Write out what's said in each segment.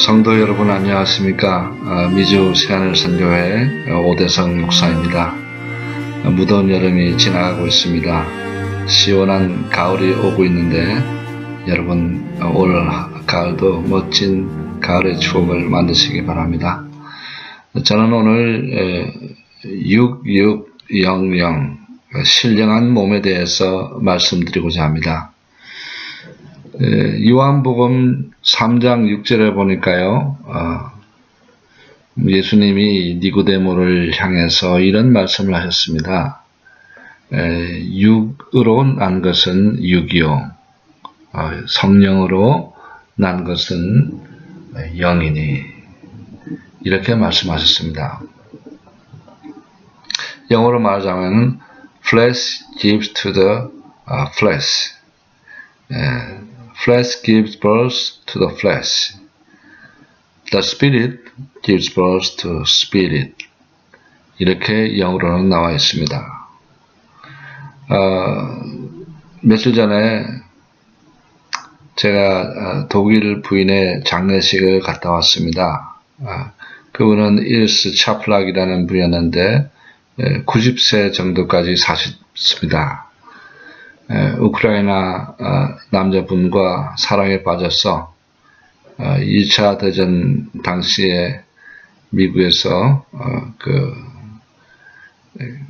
성도 여러분 안녕하십니까? 아, 미주 새하늘 선교회 오대성 목사입니다. 아, 무더운 여름이 지나가고 있습니다. 시원한 가을이 오고 있는데 여러분 아, 올 가을도 멋진 가을의 추억을 만드시기 바랍니다. 저는 오늘 6600 신령한 몸에 대해서 말씀드리고자 합니다. 에, 요한복음 3장 6절에 보니까요, 어, 예수님이 니고데모를 향해서 이런 말씀을 하셨습니다. 에, 육으로 난 것은 육이요, 어, 성령으로 난 것은 영이니 이렇게 말씀하셨습니다. 영어로 말하자면 flesh gives to the uh, flesh. 에, flesh gives birth to the flesh. The spirit gives birth to spirit. 이렇게 영어로는 나와 있습니다. 어, 며칠 전에 제가 어, 독일 부인의 장례식을 갔다 왔습니다. 아, 그분은 일스 차플락이라는 분이었는데 90세 정도까지 사셨습니다. 우크라이나 어, 남자분과 사랑에 빠져서 2차 대전 당시에 미국에서 어, 그,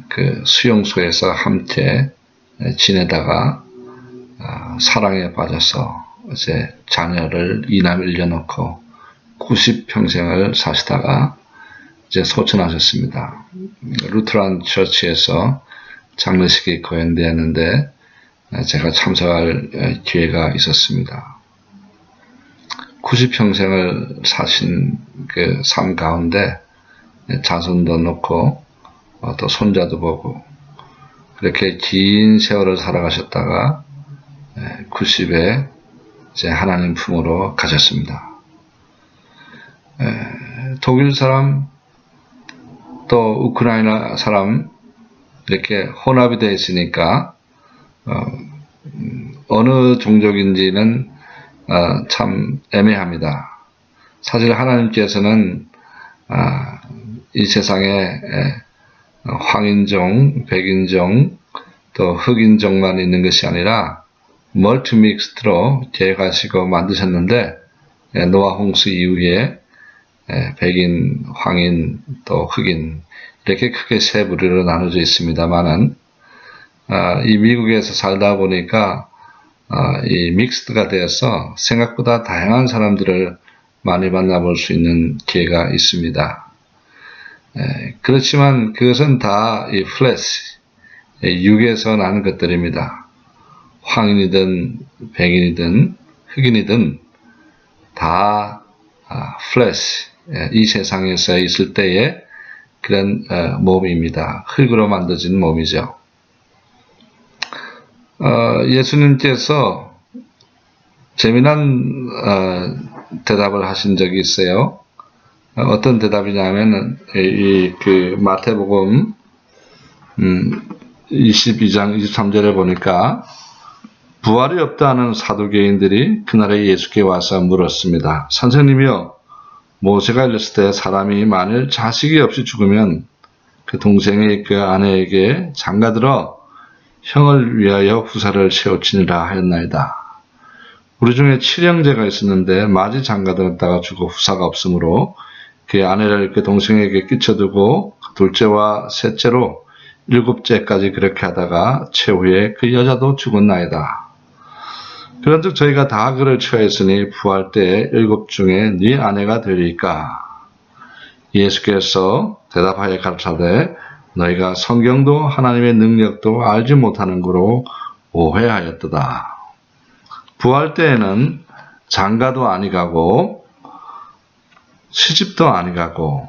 그 수용소에서 함께 지내다가 어, 사랑에 빠져서 이제 자녀를 이남 일려놓고 90평생을 사시다가 이제 소천하셨습니다. 루트란 처치에서 장례식이 거행되었는데 제가 참석할 기회가 있었습니다. 90평생을 사신 그 삶 가운데 자손도 놓고 어, 또 손자도 보고 그렇게 긴 세월을 살아가셨다가 90에 이제 하나님 품으로 가셨습니다. 독일 사람 또 우크라이나 사람 이렇게 혼합이 되어 있으니까 어, 느 종족인지는 어, 참 애매합니다. 사실 하나님께서는 아, 이 세상에 황인종, 백인종, 또 흑인종만 있는 것이 아니라 멀티믹스트로 계획하시고 만드셨는데 노아 홍수 이후에 백인, 황인, 또 흑인 이렇게 크게 세 부류로 나눠져 있습니다만은 아, 이 미국에서 살다 보니까 아, 이 믹스드가 되어서 생각보다 다양한 사람들을 많이 만나볼 수 있는 기회가 있습니다. 그렇지만 그것은 다 이 플래시, 육에서 나는 것들입니다. 황인이든 백인이든 흑인이든 다 플래시, 이 세상에서 있을 때의 그런 어, 몸입니다. 흙으로 만들어진 몸이죠. 어, 예수님께서 재미난 어, 대답을 하신 적이 있어요. 어, 떤 대답이냐면 이, 그 마태복음 음, 22장 23절에 보니까 부활이 없다는 사두개인들이 그날에 예수께 와서 물었습니다. 선생님이요, 모세가 일렀을 때 사람이 만일 자식이 없이 죽으면 그 동생이 그 아내에게 장가들어 형을 위하여 후사를 세우치니라 하였나이다. 우리 중에 칠형제가 있었는데 마지 장가들었다가 죽어 후사가 없으므로 그 아내를 그 동생에게 끼쳐두고 둘째와 셋째로 일곱째까지 그렇게 하다가 최후에 그 여자도 죽었나이다. 그런즉 저희가 다 그를 처했으니 부활 때 일곱 중에 네 아내가 되리까? 예수께서 대답하여 가르쳐되 너희가 성경도 하나님의 능력도 알지 못하는 거로 오해하였도다. 부활 때에는 장가도 아니가고 시집도 아니가고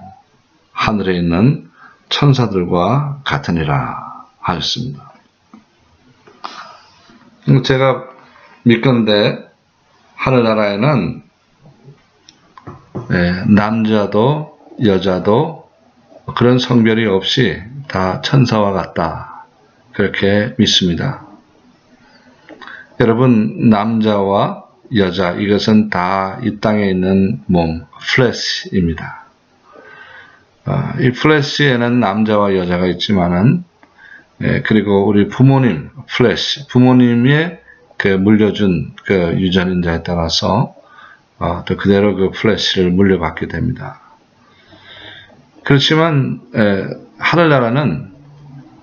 하늘에 있는 천사들과 같으니라 하였습니다. 제가 믿건데 하늘나라에는 예, 남자도 여자도 그런 성별이 없이 다 천사와 같다. 그렇게 믿습니다. 여러분, 남자와 여자, 이것은 다 이 땅에 있는 몸, 플래시입니다. 어, 이 플래시에는 남자와 여자가 있지만은, 예, 그리고 우리 부모님, 플래시, 부모님의 그 물려준 그 유전인자에 따라서, 어, 또 그대로 그 플래시를 물려받게 됩니다. 그렇지만, 에, 하늘나라는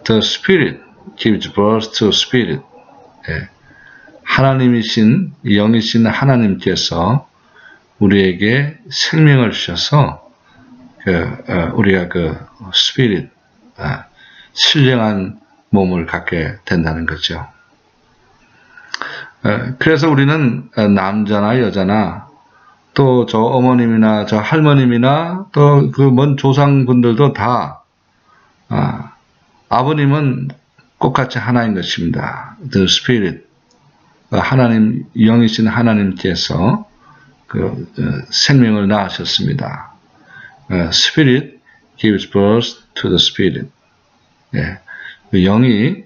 the spirit gives birth to spirit. 예, 하나님이신 영이신 하나님께서 우리에게 생명을 주셔서 그 어, 우리가 그 스피릿 아, 신령한 몸을 갖게 된다는 거죠. 어, 그래서 우리는 어, 남자나 여자나 또 저 어머님이나 저 할머님이나 또 그 먼 조상분들도 다 아, 아버님은 똑같이 하나인 것입니다. The Spirit 하나님 영이신 하나님께서 그 어, 생명을 낳으셨습니다. 어, Spirit gives birth to the Spirit. 예, 그 영이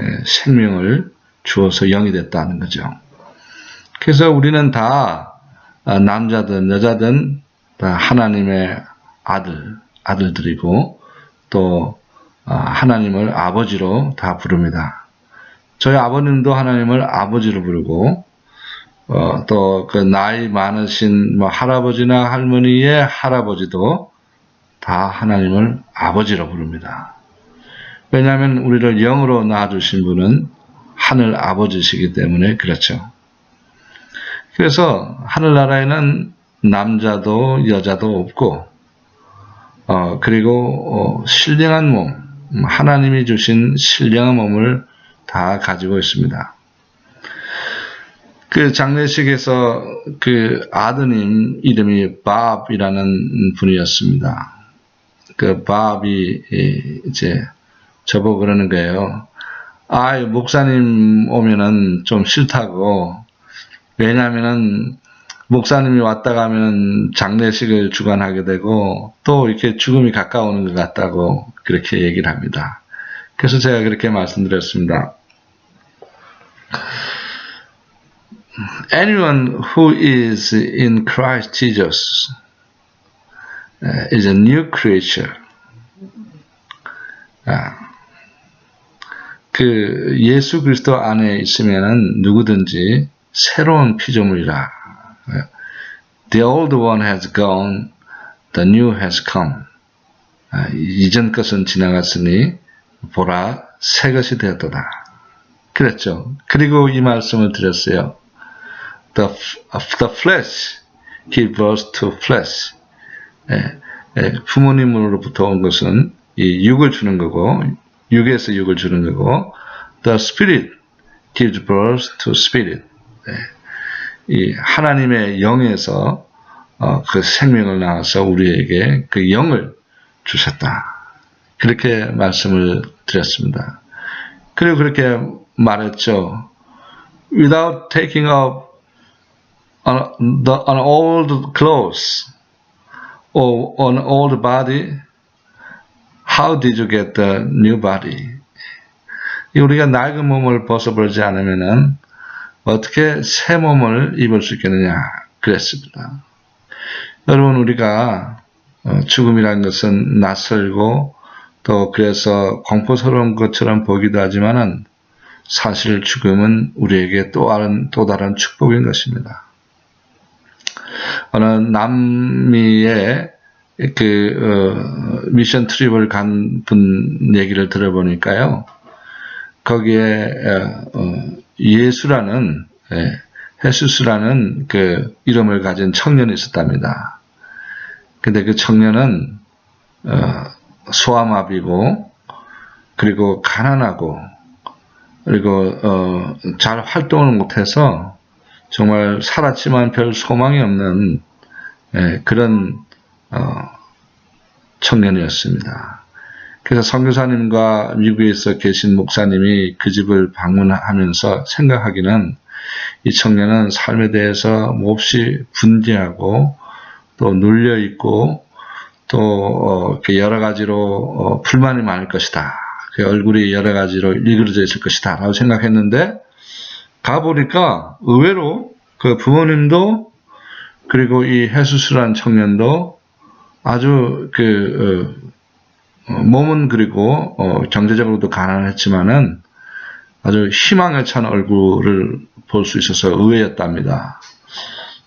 예, 생명을 주어서 영이 됐다는 거죠. 그래서 우리는 다 아, 남자든 여자든 다 하나님의 아들 아들들이고 또 아, 하나님을 아버지로 다 부릅니다. 저희 아버님도 하나님을 아버지로 부르고 어, 또그 나이 많으신 뭐 할아버지나 할머니의 할아버지도 다 하나님을 아버지로 부릅니다. 왜냐하면 우리를 영으로 낳아주신 분은 하늘 아버지시기 때문에 그렇죠. 그래서 하늘나라에는 남자도 여자도 없고 어, 그리고 어, 신령한 몸, 하나님이 주신 신령한 몸을 다 가지고 있습니다. 그 장례식에서 그 아드님 이름이 밥이라는 분이었습니다. 그 밥이 이제 저보고 그러는 거예요. 아, 목사님 오면은 좀 싫다고. 왜냐면은 목사님이 왔다 가면 장례식을 주관하게 되고 또 이렇게 죽음이 가까우는 것 같다고 그렇게 얘기를 합니다. 그래서 제가 그렇게 말씀드렸습니다. Anyone who is in Christ Jesus uh, is a new creature. 아, 그 예수 그리스도 안에 있으면은 누구든지 새로운 피조물이라. The old one has gone, the new has come. 아, 이전 것은 지나갔으니 보라 새 것이 되었도다. 그랬죠. 그리고 이 말씀을 드렸어요. The, the flesh gives birth to flesh. 예, 예, 부모님으로부터 온 것은 이 육을 주는 거고 육에서 육을 주는 거고 the spirit gives birth to spirit. 예, 이 하나님의 영에서 어, 그 생명을 낳아서 우리에게 그 영을 주셨다. 그렇게 말씀을 드렸습니다. 그리고 그렇게 말했죠. Without taking up an, the, an old clothes or an old body, how did you get the new body? 우리가 낡은 몸을 벗어버리지 않으면은 어떻게 새 몸을 입을 수 있겠느냐 그랬습니다. 여러분 우리가 죽음이라는 것은 낯설고 또 그래서 공포스러운 것처럼 보기도 하지만은 사실 죽음은 우리에게 또 다른 또 다른 축복인 것입니다. 어느 남미의 그 어, 미션 트립을 간 분 얘기를 들어보니까요. 거기에 어, 예수라는 예, 헤수스라는 그 이름을 가진 청년이 있었답니다. 근데 그 청년은 어, 소아마비고 그리고 가난하고 그리고 어, 잘 활동을 못해서 정말 살았지만 별 소망이 없는 예, 그런 어, 청년이었습니다. 그래서 선교사님과 미국에서 계신 목사님이 그 집을 방문하면서 생각하기는 이 청년은 삶에 대해서 몹시 분개하고 또 눌려 있고 또 어, 여러 가지로 어, 불만이 많을 것이다. 그 얼굴이 여러 가지로 일그러져 있을 것이다. 라고 생각했는데 가보니까 의외로 그 부모님도 그리고 이 해수스란 청년도 아주 그 어, 어, 몸은 그리고 어, 경제적으로도 가난했지만은 아주 희망에 찬 얼굴을 볼 수 있어서 의외였답니다.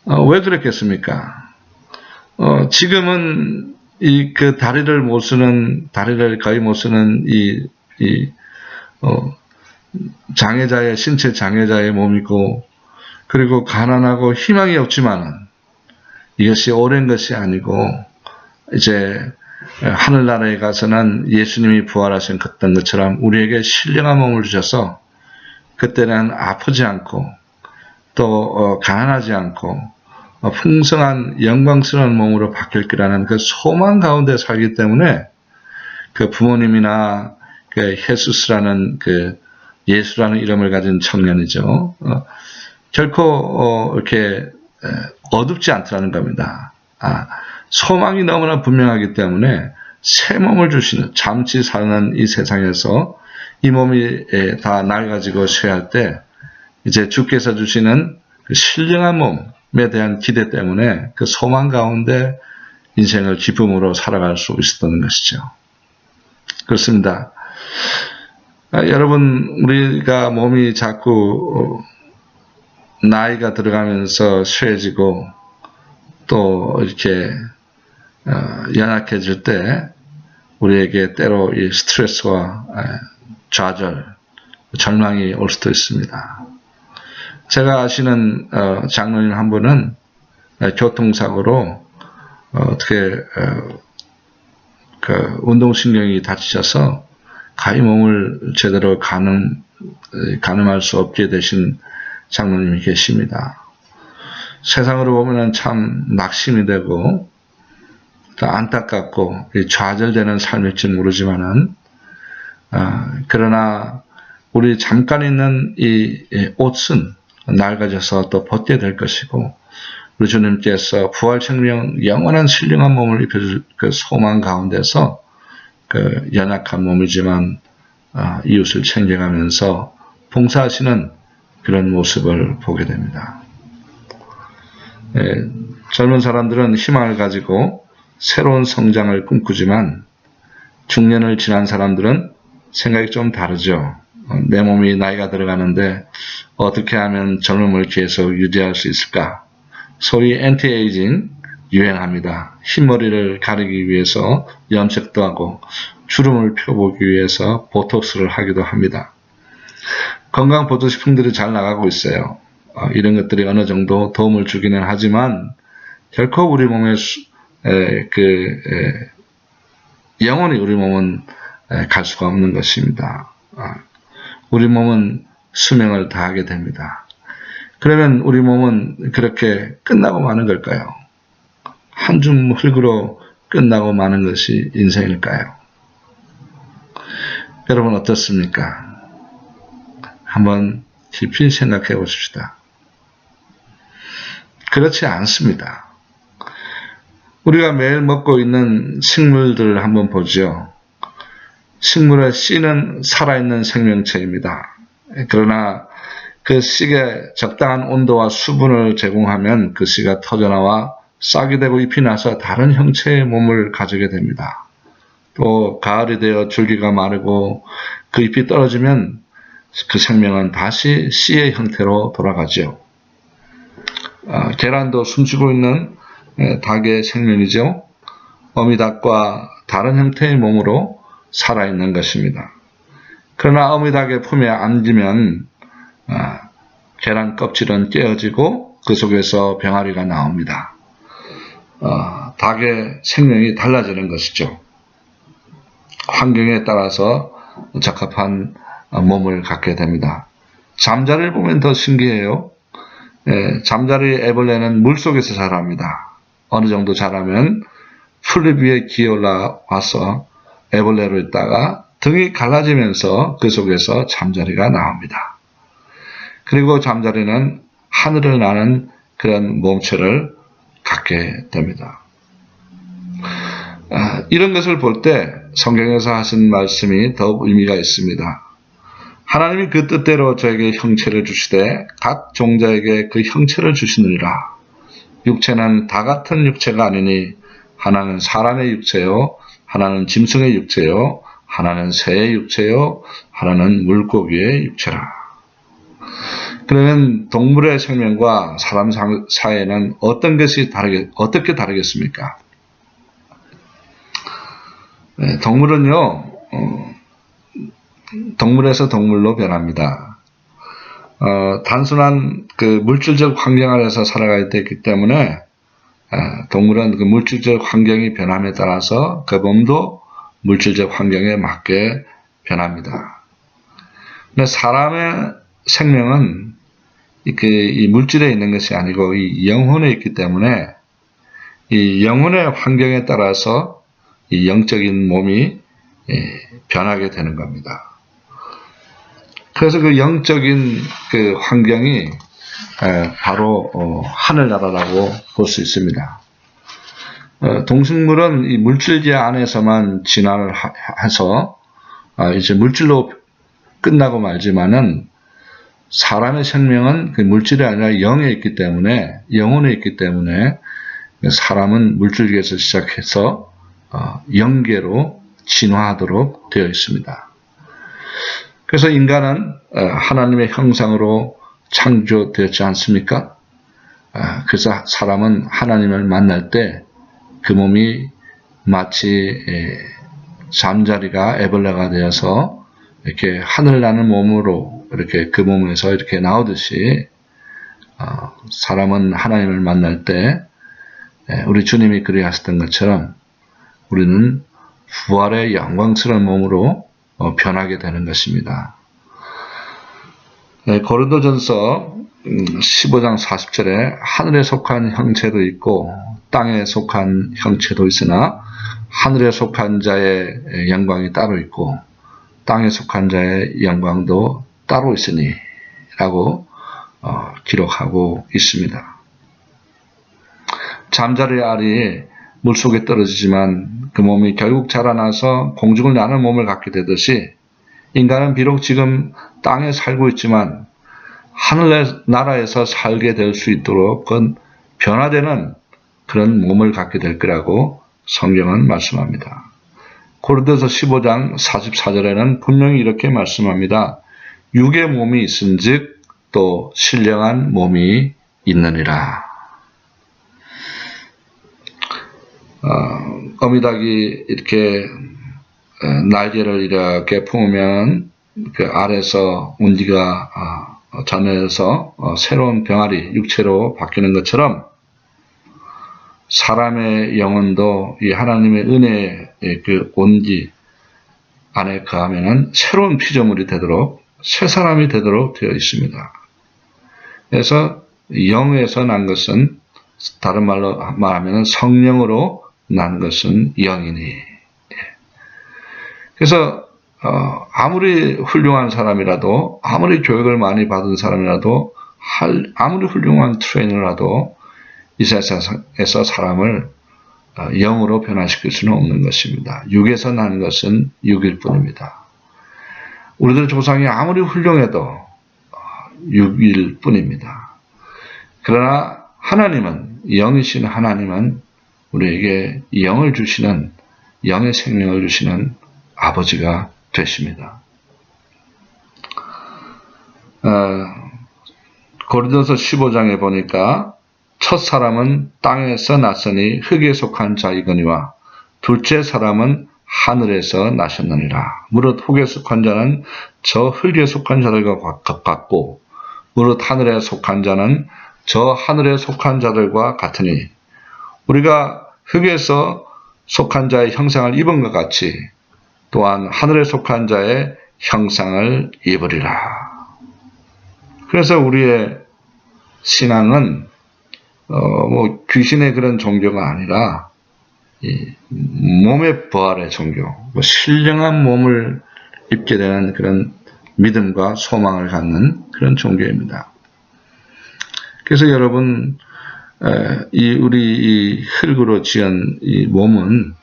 어, 왜 그랬겠습니까? 어, 지금은 이 그 다리를 못 쓰는 다리를 거의 못 쓰는 이, 이 어, 장애자의 신체 장애자의 몸이고 그리고 가난하고 희망이 없지만은 이것이 오랜 것이 아니고 이제 하늘나라에 가서는 예수님이 부활하신 그던 것처럼 우리에게 신령한 몸을 주셔서 그때는 아프지 않고 또 어, 가난하지 않고 어, 풍성한 영광스러운 몸으로 바뀔 거라는 그 소망 가운데 살기 때문에 그 부모님이나 그 헤수스라는 그 예수라는 이름을 가진 청년이죠. 어, 결코 어, 이렇게 에, 어둡지 않더라는 겁니다. 아, 소망이 너무나 분명하기 때문에 새 몸을 주시는 잠시 사는 이 세상에서 이 몸이 에, 다 낡아지고 쇠할 때 이제 주께서 주시는 그 신령한 몸에 대한 기대 때문에 그 소망 가운데 인생을 기쁨으로 살아갈 수 있었던 것이죠. 그렇습니다. 아, 여러분 우리가 몸이 자꾸 어, 나이가 들어가면서 쇠해지고 또 이렇게 어, 연약해질 때 우리에게 때로 이 스트레스와 좌절, 절망이 올 수도 있습니다. 제가 아시는 어, 장로님 한 분은 교통사고로 어떻게 그 운동신경이 다치셔서 가히 몸을 제대로 가늠, 가늠할 수 없게 되신 장로님이 계십니다. 세상으로 보면 참 낙심이 되고 안타깝고 좌절되는 삶일지 모르지만은 아, 그러나 우리 잠깐 있는 이 옷은 낡아져서 또 벗게 될 것이고 우리 주님께서 부활 생명 영원한 신령한 몸을 입혀줄 그 소망 가운데서 그 연약한 몸이지만 아, 이웃을 챙겨가면서 봉사하시는 그런 모습을 보게 됩니다. 예, 젊은 사람들은 희망을 가지고 새로운 성장을 꿈꾸지만 중년을 지난 사람들은 생각이 좀 다르죠. 어, 내 몸이 나이가 들어가는데 어떻게 하면 젊음을 계속 유지할 수 있을까? 소위 엔티에이징 유행합니다. 흰머리를 가리기 위해서 염색도 하고 주름을 펴보기 위해서 보톡스를 하기도 합니다. 건강 보조 식품들이 잘 나가고 있어요. 어, 이런 것들이 어느 정도 도움을 주기는 하지만 결코 우리 몸에 수, 에, 그 에, 영원히 우리 몸은 에, 갈 수가 없는 것입니다. 아, 우리 몸은 수명을 다하게 됩니다. 그러면 우리 몸은 그렇게 끝나고 마는 걸까요? 한 줌 흙으로 끝나고 마는 것이 인생일까요? 여러분 어떻습니까? 한번 깊이 생각해 보십시다. 그렇지 않습니다. 우리가 매일 먹고 있는 식물들을 한번 보죠. 식물의 씨는 살아있는 생명체입니다. 그러나 그 씨에 적당한 온도와 수분을 제공하면 그 씨가 터져나와 싹이 되고 잎이 나서 다른 형체의 몸을 가지게 됩니다. 또 가을이 되어 줄기가 마르고 그 잎이 떨어지면 그 생명은 다시 씨의 형태로 돌아가죠. 아, 계란도 숨쉬고 있는 닭의 생명이죠. 어미닭과 다른 형태의 몸으로 살아있는 것입니다. 그러나 어미닭의 품에 안기면 아, 계란 껍질은 깨어지고 그 속에서 병아리가 나옵니다. 어, 닭의 생명이 달라지는 것이죠. 환경에 따라서 적합한 몸을 갖게 됩니다. 잠자리를 보면 더 신기해요. 예, 잠자리 애벌레는 물속에서 자랍니다. 어느 정도 자라면 풀잎 위에 기어 올라 와서 애벌레로 있다가 등이 갈라지면서 그 속에서 잠자리가 나옵니다. 그리고 잠자리는 하늘을 나는 그런 몸체를 갖게 됩니다. 아, 이런 것을 볼 때 성경에서 하신 말씀이 더욱 의미가 있습니다. 하나님이 그 뜻대로 저에게 형체를 주시되 각 종자에게 그 형체를 주시느니라. 육체는 다 같은 육체가 아니니 하나는 사람의 육체요, 하나는 짐승의 육체요, 하나는 새의 육체요, 하나는 물고기의 육체라. 그러면 동물의 생명과 사람 사이에는 어떤 것이 다르게, 어떻게 다르겠습니까? 네, 동물은요, 어, 동물에서 동물로 변합니다. 어, 단순한 그 물질적 환경 아래서 살아가야 되기 때문에 어, 동물은 그 물질적 환경이 변함에 따라서 그 몸도 물질적 환경에 맞게 변합니다. 근데 사람의 생명은 그, 이 물질에 있는 것이 아니고 이 영혼에 있기 때문에 이 영혼의 환경에 따라서 이 영적인 몸이 예, 변하게 되는 겁니다. 그래서 그 영적인 그 환경이 바로 어, 하늘나라라고 볼 수 있습니다. 어, 동식물은 이 물질계 안에서만 진화를 해서 아, 이제 물질로 끝나고 말지만은 사람의 생명은 그 물질이 아니라 영에 있기 때문에 영혼에 있기 때문에 사람은 물질계에서 시작해서 어, 영계로 진화하도록 되어 있습니다. 그래서 인간은 어, 하나님의 형상으로 창조되었지 않습니까? 어, 그래서 사람은 하나님을 만날 때 그 몸이 마치 잠자리가 애벌레가 되어서 이렇게 하늘 나는 몸으로 이렇게 그 몸에서 이렇게 나오듯이 어, 사람은 하나님을 만날 때 우리 주님이 그리하셨던 것처럼 우리는 부활의 영광스러운 몸으로 어, 변하게 되는 것입니다. 네, 고린도전서 15장 음, 40절에 하늘에 속한 형체도 있고 땅에 속한 형체도 있으나 하늘에 속한 자의 영광이 따로 있고 땅에 속한 자의 영광도 따로 있으니 라고 어, 기록하고 있습니다. 잠자리 알이 물속에 떨어지지만 그 몸이 결국 자라나서 공중을 나는 몸을 갖게 되듯이 인간은 비록 지금 땅에 살고 있지만 하늘 나라에서 살게 될 수 있도록 그건 변화되는 그런 몸을 갖게 될 거라고 성경은 말씀합니다. 고린도서 15장 44절에는 분명히 이렇게 말씀합니다. 육의 몸이 있은즉 또 신령한 몸이 있느니라. 어, 어미닭이 이렇게 어, 날개를 이렇게 품으면 그 알에서 운디가 어, 자매에서 어, 새로운 병아리 육체로 바뀌는 것처럼 사람의 영혼도 이 하나님의 은혜의 그 온기 안에 가하면은 새로운 피조물이 되도록 새 사람이 되도록 되어 있습니다. 그래서 영에서 난 것은 다른 말로 말하면 성령으로 난 것은 영이니. 예. 그래서 어, 아무리 훌륭한 사람이라도 아무리 교육을 많이 받은 사람이라도 할, 아무리 훌륭한 트레이너라도 이 세상에서 사람을 어, 영으로 변화시킬 수는 없는 것입니다. 육에서 난 것은 육일 뿐입니다. 우리들 조상이 아무리 훌륭해도 어, 육일 뿐입니다. 그러나 하나님은 영이신 하나님은 우리에게 영을 주시는 영의 생명을 주시는 아버지가 되십니다. 어, 고린도서 15장에 보니까 첫 사람은 땅에서 났으니 흙에 속한 자이거니와 둘째 사람은 하늘에서 나셨느니라. 무릇 흙에 속한 자는 저 흙에 속한 자들과 같고 무릇 하늘에 속한 자는 저 하늘에 속한 자들과 같으니 우리가 흙에서 속한 자의 형상을 입은 것 같이 또한 하늘에 속한 자의 형상을 입으리라. 그래서 우리의 신앙은 어, 뭐 귀신의 그런 종교가 아니라 몸의 부활의 종교, 뭐 신령한 몸을 입게 되는 그런 믿음과 소망을 갖는 그런 종교입니다. 그래서 여러분 이 우리 이 흙으로 지은 이 몸은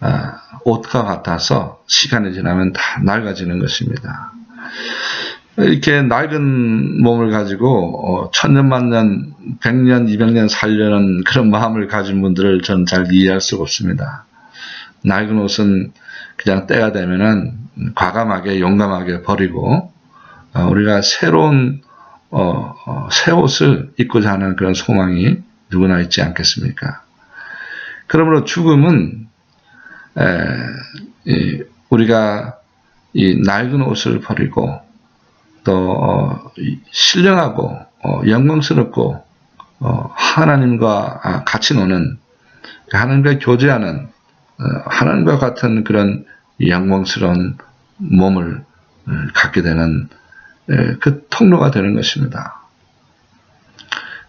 아, 옷과 같아서 시간이 지나면 다 낡아지는 것입니다. 이렇게 낡은 몸을 가지고 어, 천년만년, 백년, 이백년 살려는 그런 마음을 가진 분들을 저는 잘 이해할 수가 없습니다. 낡은 옷은 그냥 때가 되면은 과감하게 용감하게 버리고 어, 우리가 새로운 어, 어, 새 옷을 입고자 하는 그런 소망이 누구나 있지 않겠습니까? 그러므로 죽음은 에, 이, 우리가 이 낡은 옷을 버리고 또 어, 이 신령하고 어, 영광스럽고 어, 하나님과 아, 같이 노는 하나님과 교제하는 어, 하나님과 같은 그런 영광스러운 몸을 어, 갖게 되는 에, 그 통로가 되는 것입니다.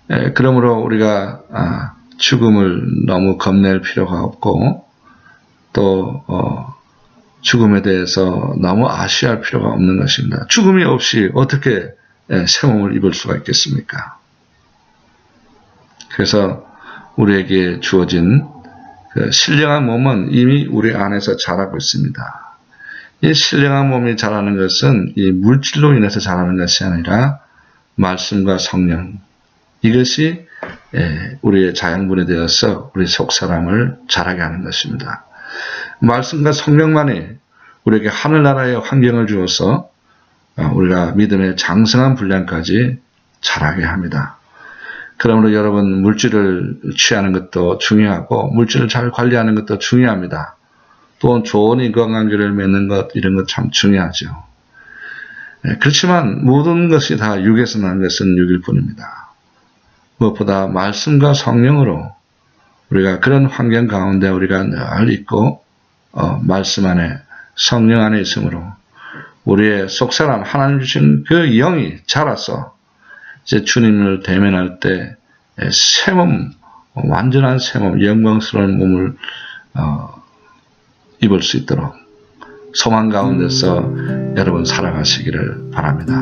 에, 그러므로 우리가 아, 죽음을 너무 겁낼 필요가 없고 또 어, 죽음에 대해서 너무 아쉬할 필요가 없는 것입니다. 죽음이 없이 어떻게 에, 새 몸을 입을 수가 있겠습니까? 그래서 우리에게 주어진 그 신령한 몸은 이미 우리 안에서 자라고 있습니다. 이 신령한 몸이 자라는 것은 이 물질로 인해서 자라는 것이 아니라 말씀과 성령 이것이 예, 우리의 자양분이 되어서 우리 속 사람을 자라게 하는 것입니다. 말씀과 성령만이 우리에게 하늘나라의 환경을 주어서 아, 우리가 믿음의 장성한 분량까지 자라게 합니다. 그러므로 여러분 물질을 취하는 것도 중요하고 물질을 잘 관리하는 것도 중요합니다. 또 좋은 인간관계를 맺는 것 이런 것 참 중요하죠. 예, 그렇지만 모든 것이 다 육에서 난 것은 육일 뿐입니다. 무엇보다 말씀과 성령으로 우리가 그런 환경 가운데 우리가 늘 있고 어, 말씀 안에 성령 안에 있으므로 우리의 속사람 하나님 주신 그 영이 자라서 이제 주님을 대면할 때 새 몸, 완전한 새 몸, 영광스러운 몸을 어, 입을 수 있도록 소망 가운데서 여러분 살아가시기를 바랍니다.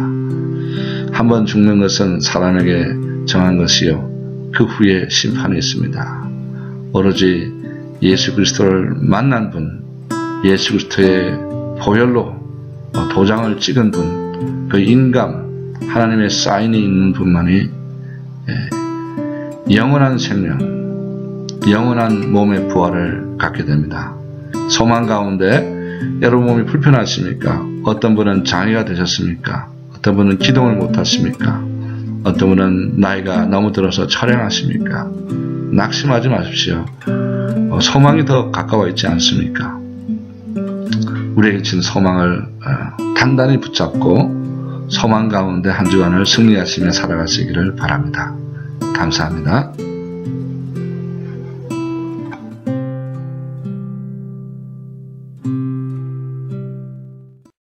한번 죽는 것은 사람에게 정한 것이요. 그 후에 심판이 있습니다. 오로지 예수 그리스도를 만난 분, 예수 그리스도의 보혈로 도장을 찍은 분, 그 인감, 하나님의 사인이 있는 분만이 영원한 생명, 영원한 몸의 부활을 갖게 됩니다. 소망 가운데 여러분 몸이 불편하십니까? 어떤 분은 장애가 되셨습니까? 어떤 분은 기동을 못하십니까? 어떤 분은 나이가 너무 들어서 철량하십니까? 낙심하지 마십시오. 어, 소망이 더 가까워 있지 않습니까? 우리에게 진 소망을 어, 단단히 붙잡고 소망 가운데 한 주간을 승리하시며 살아가시기를 바랍니다. 감사합니다.